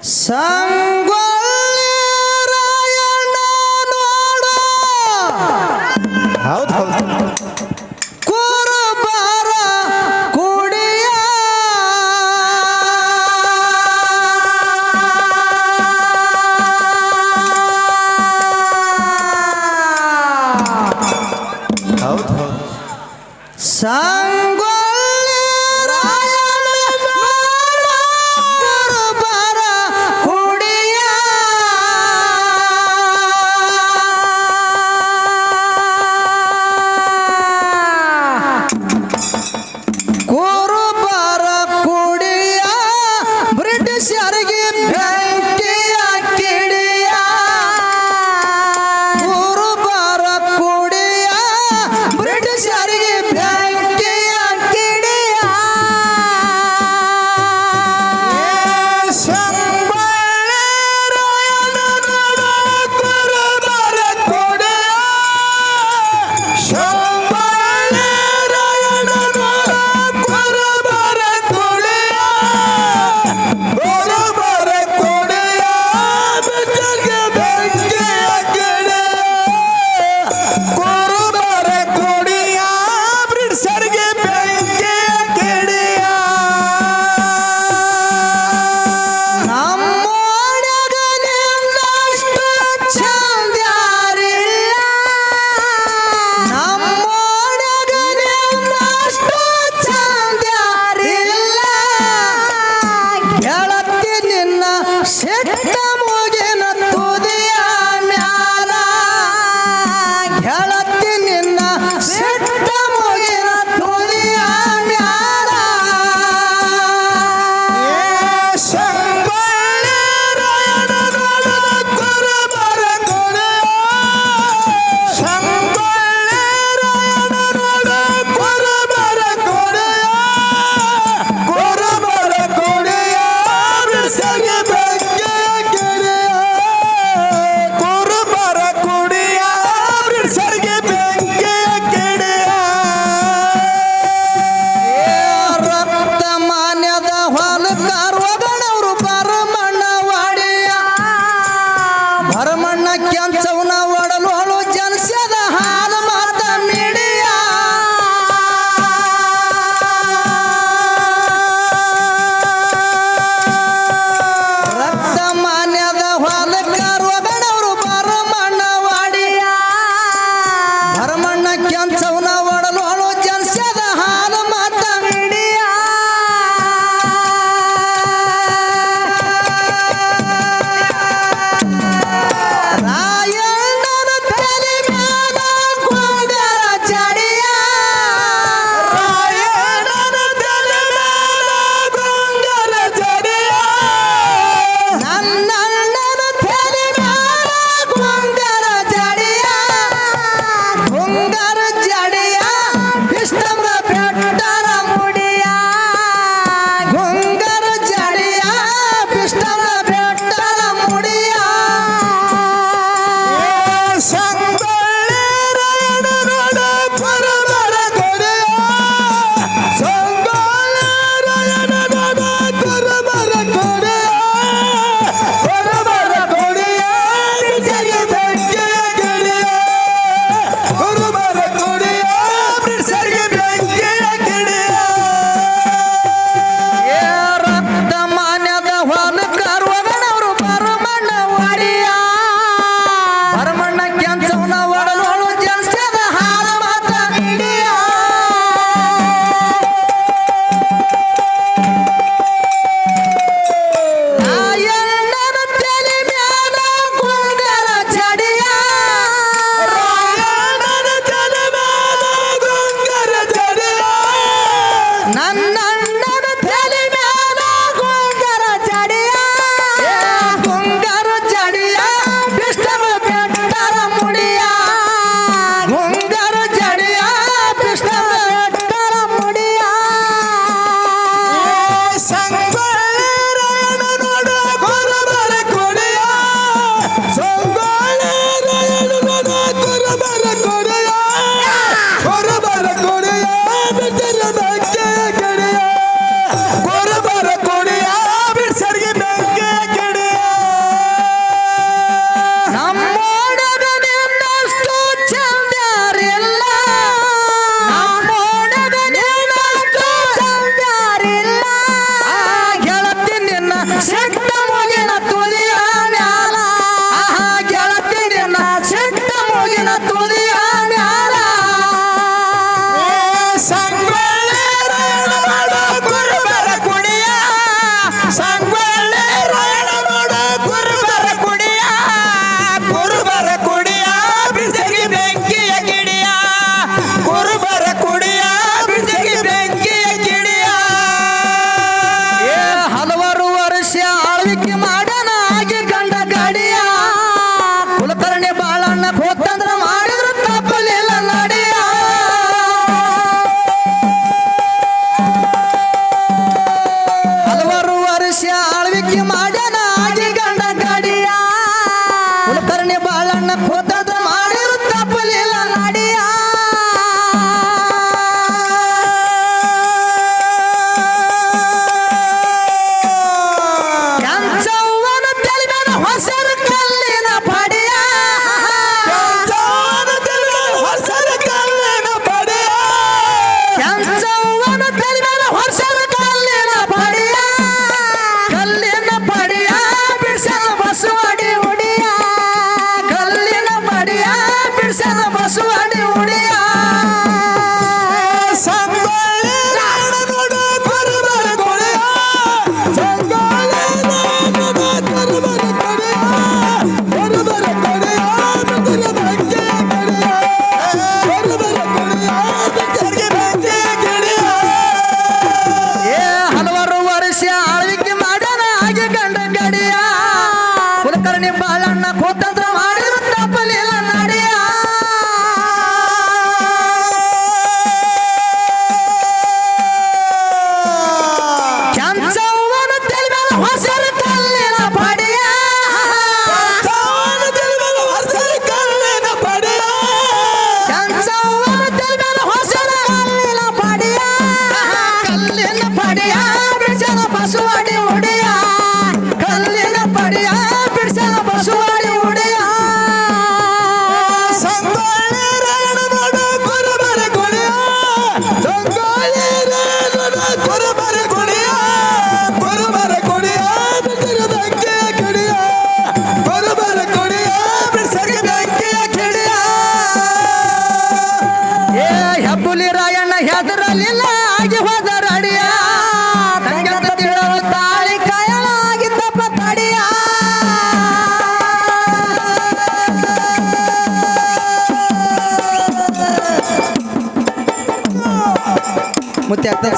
Sang संग ಆಳ್ವಿಕೆ ಮಾ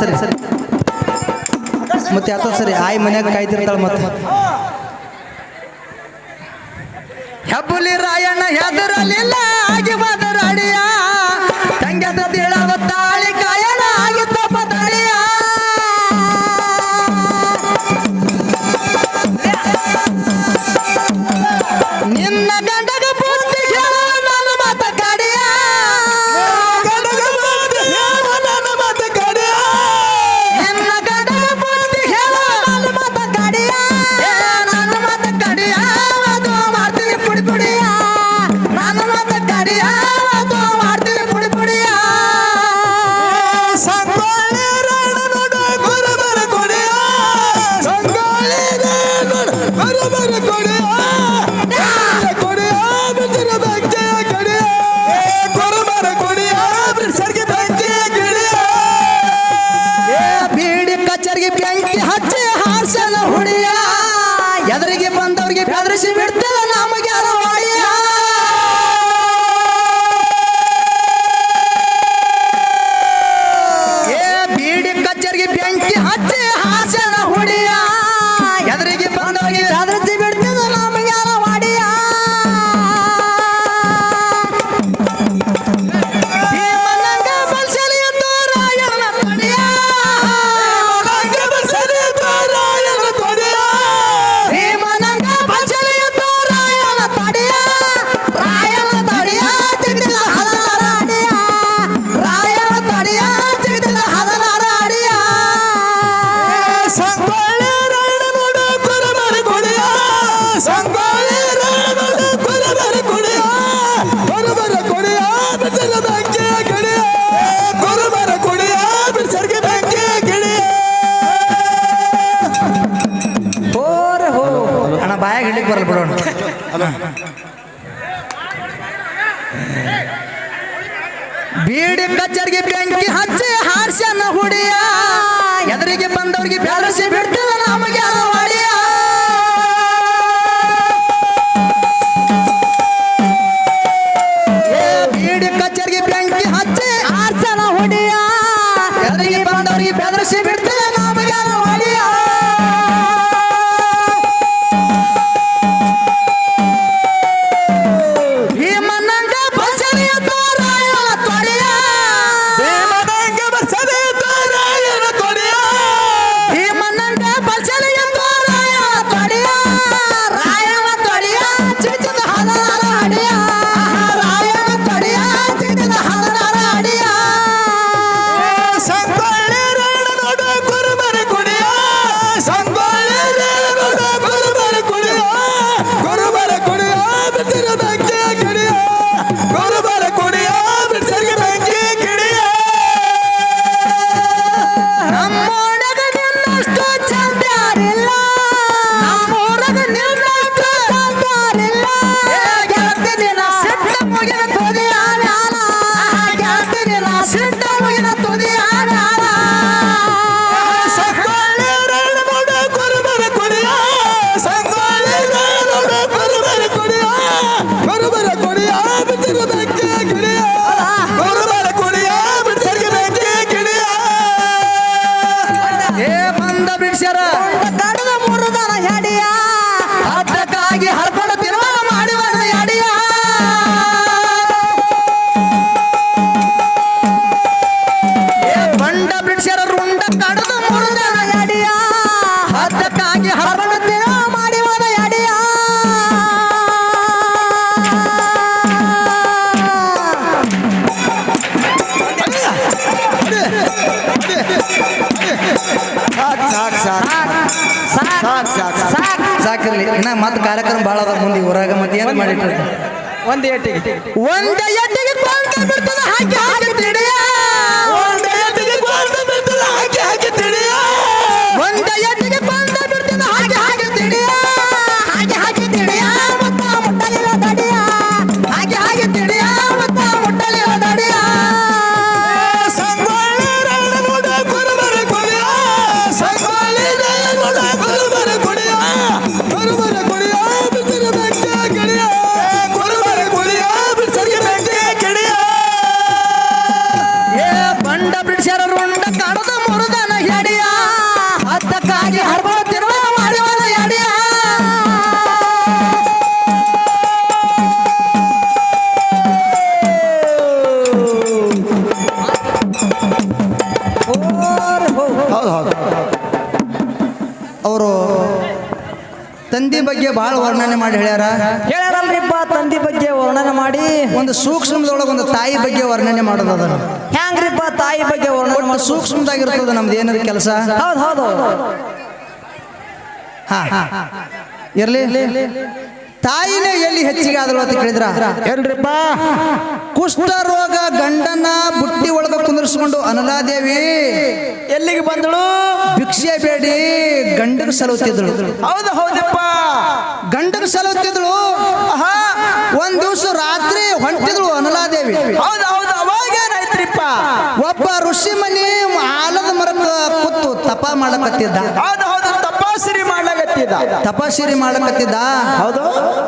ಸರಿ ಸರಿ. ಮತ್ತೆ ಯಾತೋ ಸರಿ ಆಯ್ ಮನ್ಯಾಗ ಕಾಯ್ತಿರ್ತಾಳೆ ಮತ್ತೆ. ಹೆಬ್ಬುಲಿ ರಾಯಣ್ಣ ಹೆದರಲಿಲ್ಲ. ಮೈಕ್ ಬರಲ್ಲ ಬಿಡೋಣ ಬೀಡಿ ಕಚ್ಚರಿಗೆ ಬೆಂಕಿ ಹಚ್ಚಿ ಹಾರ್ಸ್ಯಾನ ಹುಡಿಯ ಎದುರಿಗೆ ಬಂದವ್ರಿಗೆ ಬೆಳಸಿ ಬಿಡ್ತ ಇನ್ನ ಮತ್ತೆ ಕಾರ್ಯಕ್ರಮ ಭಾಳ ಅದ ಮುಂದೆ ಊರಾಗ ಮತ್ತೆ ಏನು ಮಾಡಿಟ್ರಿ ಒಂದು ಏಟಿಗೆ. ಒಂದ ಬಿಡ್ತದ ಹಾಕಿ ಹಾಕಿ ಏಟಿಗೆ ಹಾಕಿ ಹೇಳ್ಯಾರ? ಹೇಳ್ಯಾರಲ್ರಿಪ್ಪ ತಂದಿ ಬಗ್ಗೆ ವರ್ಣನೆ ಮಾಡಿ. ಒಂದು ಸೂಕ್ಷ್ಮದೊಳಗೆ ಒಂದು ತಾಯಿ ಬಗ್ಗೆ ವರ್ಣನೆ ಮಾಡೋದು ಅದನ್ನು. ಹ್ಯಾಂಗ್ರಿಪ್ಪ ತಾಯಿ ಬಗ್ಗೆ ವರ್ಣನೆ ಮಾಡಿ ಸೂಕ್ಷ್ಮದಾಗಿರ್ತದ ನಮ್ದು ಏನಾರ ಕೆಲಸ? ಹೌದು ಹೌದು ಹಾ ಇರ್ಲಿ. ತಾಯಿನೇ ಎಲ್ಲಿ ಹೆಚ್ಚಿಗೆ ಆದಳು ಅಂತ ಕೇಳಿದ್ರ? ಹೇಳ್ರಿಪ್ಪ ಕುಷ್ಠ ರೋಗ ಗಂಡನ ಬುಟ್ಟಿ ಒಳಗ ಕುಂದರ್ಸ್ಕೊಂಡು ಅನಲಾದೇವಿ ಎಲ್ಲಿಗೆ ಬಂದಳು? ಭಿಕ್ಷೆ ಬೇಡಿ ಗಂಡನ ಸಲುತ್ತಿದ್ಳು ಹೌದು ಹೌದಪ್ಪ. ಗಂಡನ ಸಲುತ್ತಿದ್ಳು. ಒಂದ್ ದಿವಸ ರಾತ್ರಿ ಹೊಂಟಿದಳು ಅನಲಾದೇವಿ ಹೌದು ಹೌದು ಅವಾಗ ಏನಾಯ್ತ್ರಿಪ್ಪ? ಒಬ್ಬ ಋಷಿ ಮನಿ ಆಲದ ಮರದ ಕೂತು ತಪ ಮಾಡಕತ್ತಿದ್ದ. ಹೌದು ಹೌದು ಮಾಡ್ಲಾಗತ್ತಿದ ತಪಸ್ಸಿರಿ ಮಾಡಕತ್ತಿದ್ದ? ಹೌದು.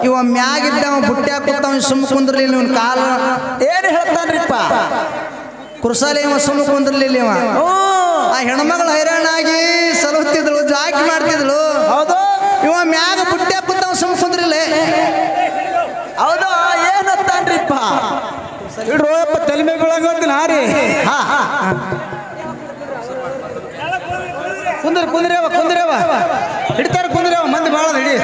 ಇವ ಮ್ಯಾಗಿದ್ದ ಬುಟ್ಟಿ ಹಾಕುತ್ತವ ಸುಮ್ಮ ಕುಂದ್ರಲಿಲ್ಲ ಇವನ್ ಕಾಲ. ಏನ್ ಹೇಳ್ತಾನ್ರಿಪ್ಪ? ಕುರ್ಸಾಲಿ ಇವ ಸುಮ್ಮ ಕುಂದ್ರಲಿಲ್ಲ ಇವ. ಆ ಹೆಣ್ಮಗಳು ಹೈರಾಣಾಗಿ ಸಲಹುತ್ತಿದ್ಳು ಜಾಕಿ ಮಾಡ್ತಿದ್ಳು ಹೌದು. ಇವ ಮ್ಯಾಗ ಬುಟ್ಟಿ ಹಾಕುತ್ತವ ಸುಮ್ಮ ಕುಂದ್ರಿಲ್ಲ ಹೌದು ಏನತ್ತಾನ್ರಿಪ್ಪ ಹಾರಿ. ಹಾ ಹಾ. ಕುಂದ್ರ ಕುಂದ್ರವ ಕುಂದ್ರವ ಹಿಡಿತಾರ ಕುಂದ್ರೆ ಮಂದಿ ಭಾಳ ಹಿಡಿ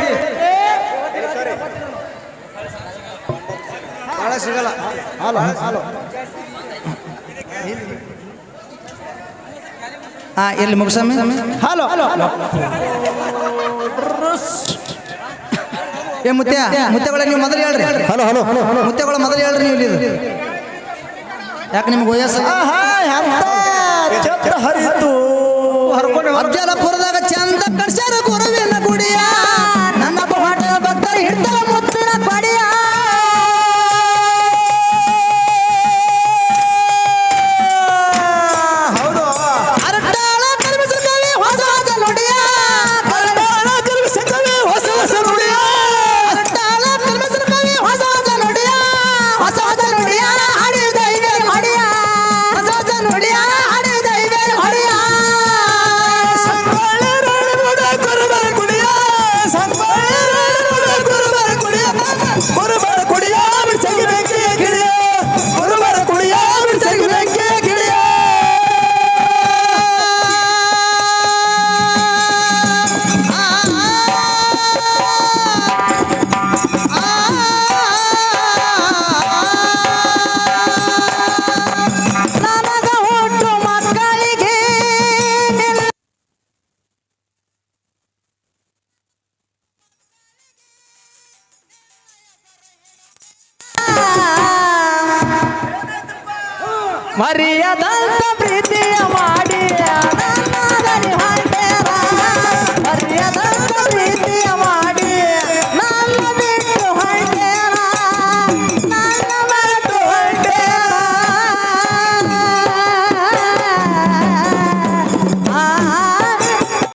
ಭಾಳ ಸಿಗಲ್ಲ. ಹಾಲು ಹಾಲು. ಹಾ ಎಲ್ಲಿ ಮುಗಿಸಮ್ಮಿ ಹಾಲು ಹಾಲು. ಏ ಮುತ್ಯ ಮುತ್ತೆಗಳ ನೀವು ಮೊದಲು ಹೇಳ್ರಿ. ಹಲೋ ಹಲೋ ಮುತ್ತೆಗಳ ಮೊದಲು ಹೇಳ್ರಿ ನೀವು ಇಲ್ಲಿ ಯಾಕೆ ನಿಮ್ಗೆ ವಯಸ್ಸು? ಹರಿತು ಹರ್ಕೊಂಡು ಅಫ್ಜಲಪುರದಾಗ ಮರಿಯದಂತ ಪ್ರೀತಿಯ ಮಾಡಿ